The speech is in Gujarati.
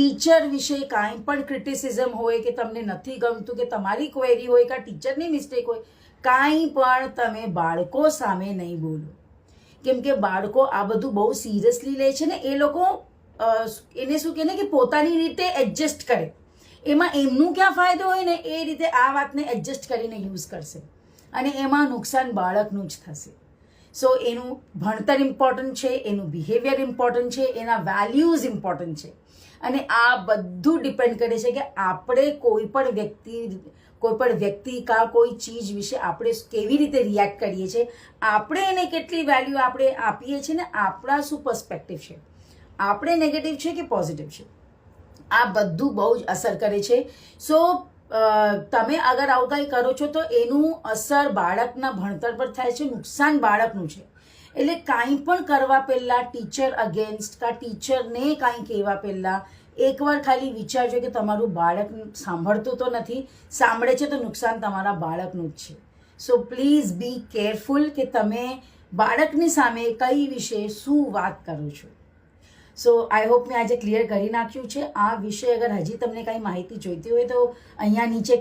ટીચર વિશે કાંઈ પણ ક્રિટિસિઝમ હોય કે તમને નથી ગમતું, કે તમારી ક્વેરી હોય કે ટીચરની મિસ્ટેક હોય, કાંઈ પણ તમે બાળકો સામે નહીં બોલો. કેમ કે બાળકો આ બધું બહુ સિરિયસલી લે છે ને, એ લોકો એને શું કહે ને કે પોતાની રીતે એડજસ્ટ કરે. એમાં એમનું ક્યાં ફાયદો હોય ને, એ રીતે આ વાતને એડજસ્ટ કરીને યુઝ કરશે. અને એમાં નુકસાન બાળકનું જ થશે. સો એનું ભણતર ઇમ્પોર્ટન્ટ છે, એનું બિહેવિયર ઇમ્પોર્ટન્ટ છે, એના વેલ્યુઝ ઇમ્પોર્ટન્ટ છે. અને આ બધું ડિપેન્ડ કરે છે કે આપણે કોઈ પણ વ્યક્તિ, કોઈ પણ વ્યક્તિ કા કોઈ ચીજ વિશે આપણે કેવી રીતે રિએક્ટ કરીએ છીએ, આપણે એને કેટલી વેલ્યુ આપણે આપીએ છીએ ને આપણા શું પર્સપેક્ટિવ છે? આપણે નેગેટિવ છે કે પોઝિટિવ છે? આ બધું બહુ જ અસર કરે છે. સો તમે અગર આવું કંઈ કરો છો તો એનું અસર બાળકના ભણતર પર થાય છે, નુકસાન બાળકનું છે. એટલે કાંઈ પણ કરવા પહેલાં ટીચર અગેન્સ્ટ કાં ટીચરને કાંઈ કહેવા પહેલાં એકવાર ખાલી વિચારજો કે તમારું બાળક સાંભળતું તો નથી, સાંભળે છે તો નુકસાન તમારા બાળકનું જ છે. સો પ્લીઝ બી કેરફુલ કે તમે બાળકની સામે કઈ વિશે શું વાત કરો છો. સો આઈ હોપ મેં આજે ક્લિયર કરી નાખ્યું છે. આ વિશે અગર હજી તમને કાંઈ માહિતી જોઈતી હોય તો અહીંયા નીચે